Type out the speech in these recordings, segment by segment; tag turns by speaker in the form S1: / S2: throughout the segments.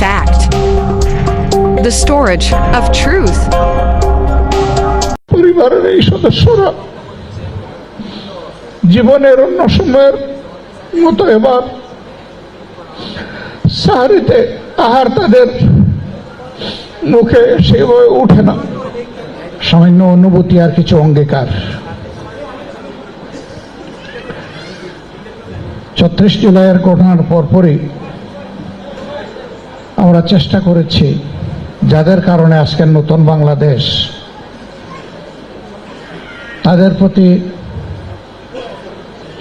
S1: fact. The storage of truth.
S2: পরিবারের এই সদস্যরা জীবনের অন্য সময়ের মতো এবার সাহারিতে আহার তাদের মুখে সেভাবে উঠে না সামান্য অনুভূতি আর কিছু অঙ্গীকার ছত্রিশ জুলাইয়ের ঘটনার পরপরই আমরা চেষ্টা করেছি, যাদের কারণে আজকের নতুন বাংলাদেশ, তাদের প্রতি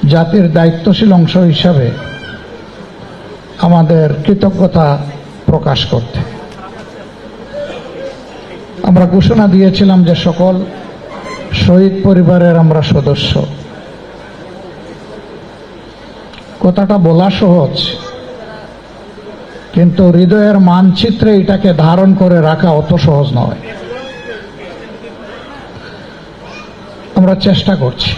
S2: জাতির দায়িত্বশীল অংশ হিসাবে আমাদের কৃতজ্ঞতা প্রকাশ করতে। আমরা ঘোষণা দিয়েছিলাম যে সকল শহীদ পরিবারের আমরা সদস্য। কথাটা বলা সহজ। কিন্তু হৃদয়ের মানচিত্রে এটাকে ধারণ করে রাখা অত সহজ নয়। আমরা চেষ্টা করছি।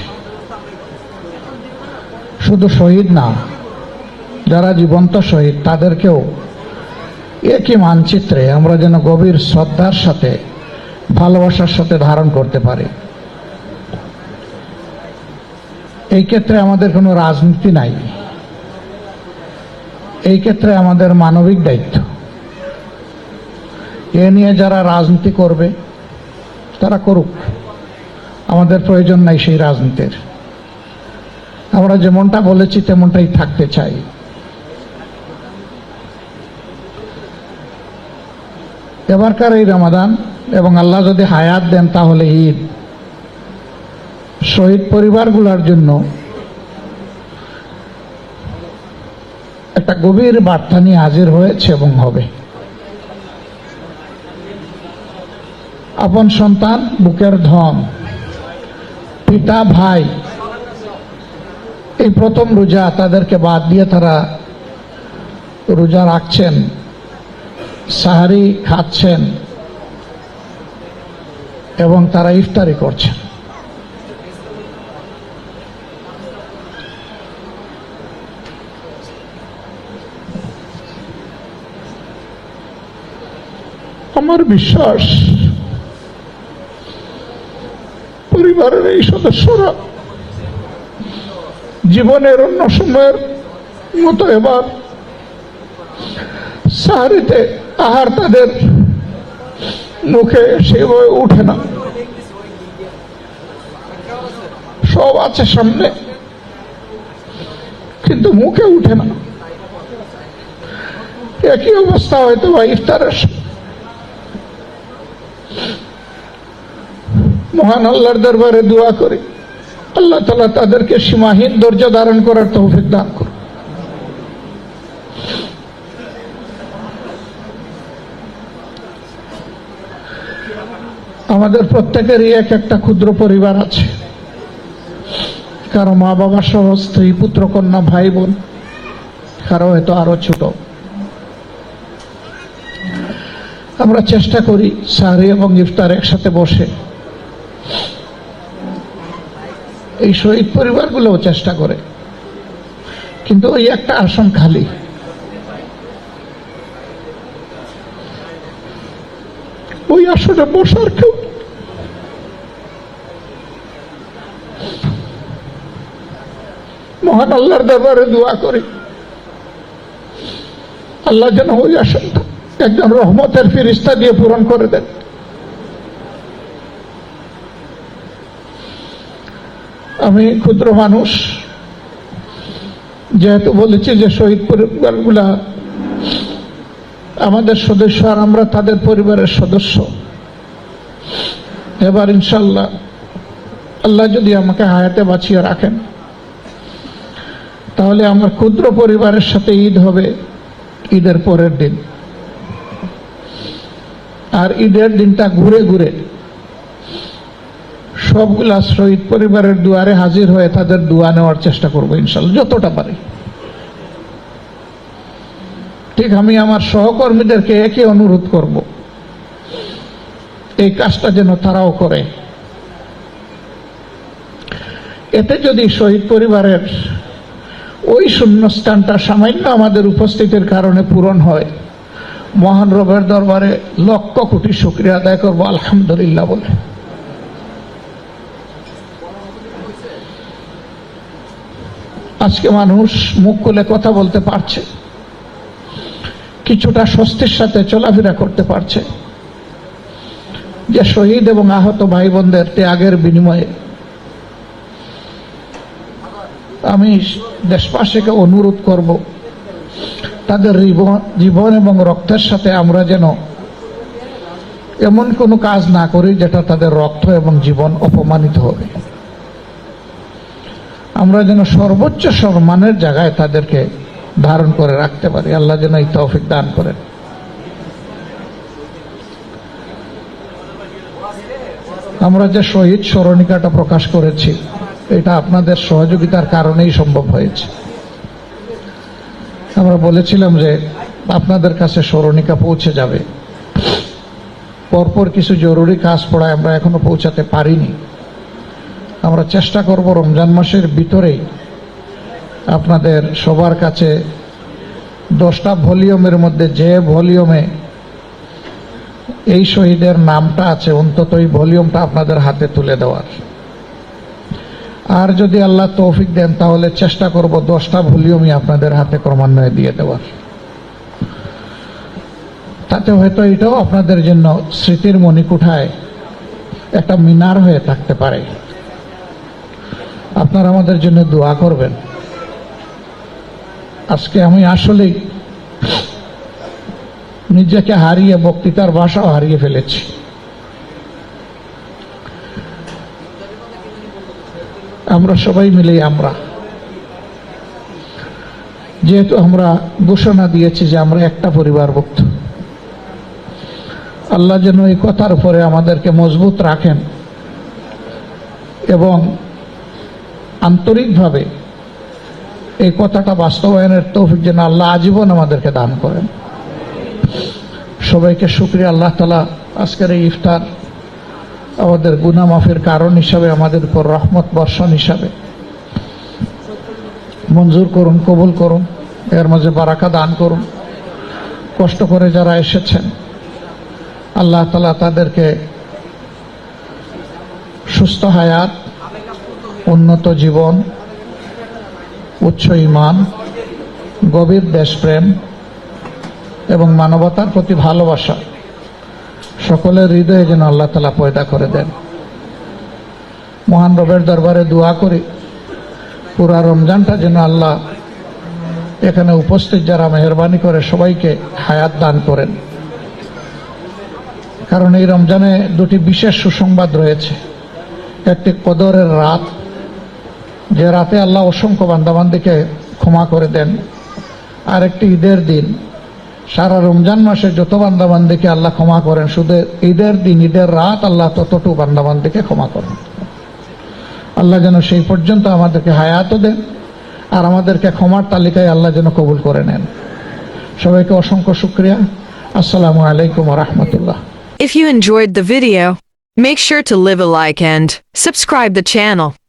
S2: শুধু শহীদ না, যারা জীবন্ত শহীদ, তাদেরকেও একই মানচিত্রে আমরা যেন গভীর শ্রদ্ধার সাথে, ভালোবাসার সাথে ধারণ করতে পারি। এই ক্ষেত্রে আমাদের কোনো রাজনীতি নাই। এই ক্ষেত্রে আমাদের মানবিক দায়িত্ব। এ নিয়ে যারা রাজনীতি করবে, তারা করুক। আমাদের প্রয়োজন নাই সেই রাজনীতির। আমরা যেমনটা বলেছি, তেমনটাই থাকতে চাই। এবারকার এই রমাদান এবং আল্লাহ যদি হায়াত দেন, তাহলে ঈদ। শহীদ পরিবারগুলোর জন্য একটা গভীর বার্তা নিয়ে হাজির হয়েছে এবং হবে। আপন সন্তান, বুকের ধন, পিতা, ভাই, এই প্রথম রোজা তাদেরকে বাদ দিয়ে তারা রোজা রাখছেন, সাহারি খাচ্ছেন এবং তারা ইফতারি করছেন। আমার বিশ্বাস, পরিবারের এই সদস্যরা জীবনের অন্য সময়ের মতো এবার সাহারিতে আহার তাদের মুখে সেভাবে উঠে না। সব আছে সামনে, কিন্তু মুখে উঠে না। একই অবস্থা হয়তো বা ইফতারের মহান আল্লাহর দরবারে দোয়া করি। আল্লাহ তালা তাদেরকে সীমাহীন ধৈর্য ধারণ করার তৌফিক দান করুন। আমাদের প্রত্যেকেরই এক একটা ক্ষুদ্র পরিবার আছে। কারও মা বাবা সহ, স্ত্রী, পুত্র, কন্যা, ভাই, বোন, কারও হয়তো আরও ছোট। আমরা চেষ্টা করি সাহারি এবং ইফতার একসাথে বসে এই শহীদ পরিবারগুলোও চেষ্টা করে। কিন্তু ওই একটা আসন খালি। ওই আসনে বসার কেউ মহান আল্লাহর দরবারে দোয়া করি। আল্লাহ যেন ওই আসনটা একজন রহমতের ফিরিস্তা দিয়ে পূরণ করে দেন। আমি ক্ষুদ্র মানুষ। যেহেতু বলেছি যে শহীদ পরিবারগুলা আমাদের সদস্য আর আমরা তাদের পরিবারের সদস্য। এবার ইনশাল্লাহ আল্লাহ যদি আমাকে হায়াতে বাঁচিয়ে রাখেন, তাহলে আমার ক্ষুদ্র পরিবারের সাথে ঈদ হবে ঈদের পরের দিন। আর ঈদের দিনটা ঘুরে ঘুরে সবগুলা শহীদ পরিবারের দুয়ারে হাজির হয়ে তাদের দোয়া নেওয়ার চেষ্টা করব ইনশাল্লাহ, যতটা পারি। ঠিক আমি আমার সহকর্মীদেরকে একই অনুরোধ করব, এই কাজটা যেন তারাও করে। এতে যদি শহীদ পরিবারের ওই শূন্যস্থানটা সামান্য আমাদের উপস্থিতির কারণে পূরণ হয়, মহান রবের দরবারে লক্ষ কোটি শুক্রিয়া আদায় করব, আলহামদুলিল্লাহ বলে। আজকে মানুষ মুখ খুলে কথা বলতে পারছে। কিছুটা স্বস্তির সাথে চলাফেরা করতে পারছে। যে শহীদ এবং আহত ভাই বোনদের ত্যাগের বিনিময়ে আমি দেশবাসীকে অনুরোধ করব, তাদের জীবন এবং রক্তের সাথে আমরা যেন এমন কোনো কাজ না করি যেটা তাদের রক্ত এবং জীবন অপমানিত হবে। আমরা যেন সর্বোচ্চ সম্মানের জায়গায় তাদেরকে ধারণ করে রাখতে পারি। আল্লাহ যেন এই তৌফিক দান করেন। আমরা যে শহীদ স্মরণিকাটা প্রকাশ করেছি, এটা আপনাদের সহযোগিতার কারণেই সম্ভব হয়েছে। আমরা বলেছিলাম যে আপনাদের কাছে স্মরণিকা পৌঁছে যাবে। পরপর কিছু জরুরি কাজ পড়ায় আমরা এখনও পৌঁছাতে পারিনি। আমরা চেষ্টা করব রমজান মাসের ভিতরেই আপনাদের সবার কাছে দশটা ভলিউমের মধ্যে যে ভলিউমে এই শহীদের নামটা আছে, অন্তত এই ভলিউমটা আপনাদের হাতে তুলে দেওয়ার। আর যদি আল্লাহ তৌফিক দেন, তাহলে চেষ্টা করব দশটা ভলিউমই আপনাদের হাতে ক্রমান্বয়ে দিয়ে দেওয়ার। তাতে হয়তো এটাও আপনাদের জন্য স্মৃতির মণিকুঠায় একটা মিনার হয়ে থাকতে পারে। আপনারা আমাদের জন্য দোয়া করবেন। আজকে আমি আসলেই নিজেকে হারিয়ে বক্তৃতার ভাষাও হারিয়ে ফেলেছি। আমরা সবাই মিলে আমরা। যেহেতু আমরা ঘোষণা দিয়েছি যে আমরা একটা পরিবার পরিবারভুক্ত। আল্লাহ যেন এই কথার উপরে আমাদেরকে মজবুত রাখেন এবং আন্তরিকভাবে এই কথাটা বাস্তবায়নের তৌফিক যেন আল্লাহ আজীবন আমাদেরকে দান করেন। সবাইকে শুক্রিয়া, আল্লাহ তালা আজকের এই ইফতার আমাদের গুনা মাফের কারণ হিসাবে, আমাদের উপর রহমত বর্ষণ হিসাবে মঞ্জুর করুন, কবুল করুন, এর মাঝে বারাকা দান করুন। কষ্ট করে যারা এসেছেন, আল্লাহ তালা তাদেরকে সুস্থ হায়াত উন্নত জীবন, উচ্চ ইমান, গভীর দেশপ্রেম এবং মানবতার প্রতি ভালোবাসা সকলের হৃদয়ে যেন আল্লাহ তালা পয়দা করে দেন। মহান রবের দরবারে দোয়া করি, পুরা রমজানটা যেন আল্লাহ এখানে উপস্থিত যারা মেহরবানি করে সবাইকে হায়াত দান করেন। কারণ এই রমজানে দুটি বিশেষ সুসংবাদ রয়েছে। একটি কদরের রাত যে রাতে আল্লাহ অসংখ্য বান্দাবান্দিকে ক্ষমা করে দেন। আর একটি ঈদের দিন। সারা রমজান মাসে যত বান্দাবান্দিকে আল্লাহ ক্ষমা করেন শুধু ঈদের দিন ঈদের রাত আল্লাহ ততটুকু বান্দাবান্দিকে ক্ষমা করেন। আল্লাহ যেন সেই পর্যন্ত আমাদেরকে হায়াতও দেন আর আমাদেরকে ক্ষমার তালিকায় আল্লাহ যেন কবুল করে নেন। সবাইকে অসংখ্য শুক্রিয়া। আসসালামু আলাইকুম রহমতুল্লাহ
S1: If you enjoyed the video, make sure to leave a like and subscribe the channel.